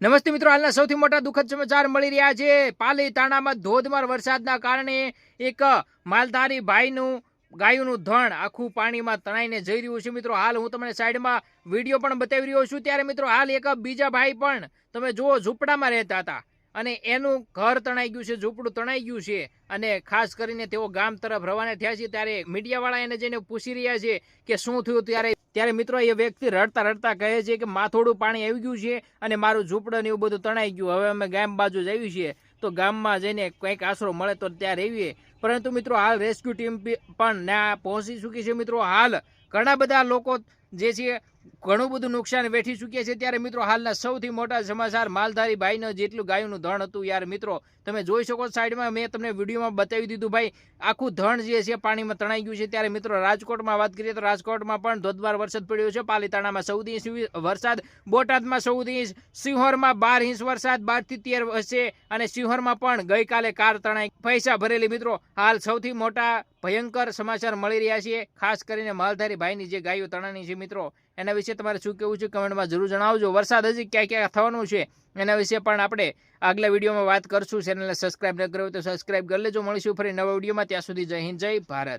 નમસ્તે મિત્રો, હાલના સૌથી મોટા દુઃખદ સમાચાર મળી રહ્યા છે. પાલીતાણામાં ધોધમાર વરસાદના કારણે એક માલધારી ભાઈનું ગાયોનું ધણ આખું પાણીમાં તણાઈને જઈ રહ્યું છે. મિત્રો, હાલ હું તમને સાઈડમાં વીડિયો પણ બતાવી રહ્યો છું. ત્યારે મિત્રો, હાલ એક બીજા ભાઈ પણ તમે જુઓ, ઝૂંપડામાં રહેતા હતા અને એનું ઘર તણાઈ ગયું છે, ઝૂંપડું તણાઈ ગયું છે અને ખાસ કરીને તેઓ ગામ તરફ રવાના થયા છે. ત્યારે મીડિયાવાળા એને જઈને પૂછી રહ્યા છે કે શું થયું ત્યારે ત્યારે મિત્રો એ વ્યક્તિ રડતા રડતા કહે છે કે માથોડું પાણી આવી ગયું છે અને મારું ઝૂંપડું ને એવું બધું તણાઈ ગયું. હવે અમે ગામ બાજુ જ આવ્યું છીએ. તો ગામમાં જઈને કંઈક આશરો મળે તો ત્યાં રહીએ. પરંતુ મિત્રો હાલ રેસ્ક્યુ ટીમ પણ ના પહોંચી ચૂકી છે મિત્રો. હાલ ઘણા બધા લોકો જે છે ઘણું બધું નુકસાન વેઠી ચૂક્યા છે. ત્યારે મિત્રો, હાલના સૌથી મોટા સમાચાર, માલધારી ભાઈનો જેટલું ગાયનું ધણ હતું. યાર મિત્રો, તમે જોઈ શકો સાઈડમાં, મેં તમને વિડીયોમાં બતાવી દીધું ભાઈ, આખું ધણ જે છે, પાણીમાં તણાઈ ગયું છે. ત્યારે મિત્રો, રાજકોટમાં વાત કરીએ તો રાજકોટમાં પણ ધોધમાર વરસાદ પડ્યો છે. પાલીતાણામાં ચૌદ ઇંચ વરસાદ, બોટાદમાં ચૌદ ઇંચ સિંહોરમાં બાર ઇંચ વરસાદ, બારથી તેર હશે. અને સિંહોરમાં પણ ગઈકાલે કાર તણાઈ, પૈસા ભરેલી મિત્રો. હાલ સૌથી મોટા ભયંકર સમાચાર મળી રહ્યા છે. ખાસ કરીને માલધારી ભાઈની જે ગાયો તણાની છે મિત્રો. એના વિશે તમારે શું કહેવું છે કમેન્ટમાં જરૂર જણાવજો. વરસાદ હજી ક્યાં ક્યાં થવાનું છે એના વિશે પણ આપણે આગલા વિડીયોમાં વાત કરશું. ચેનલને સબસ્ક્રાઇબ ન કર્યો તો સબસ્ક્રાઈબ કરી લેજો. મળીશું ફરી નવા વિડીયોમાં. ત્યાં સુધી જય હિન્દ, જય ભારત.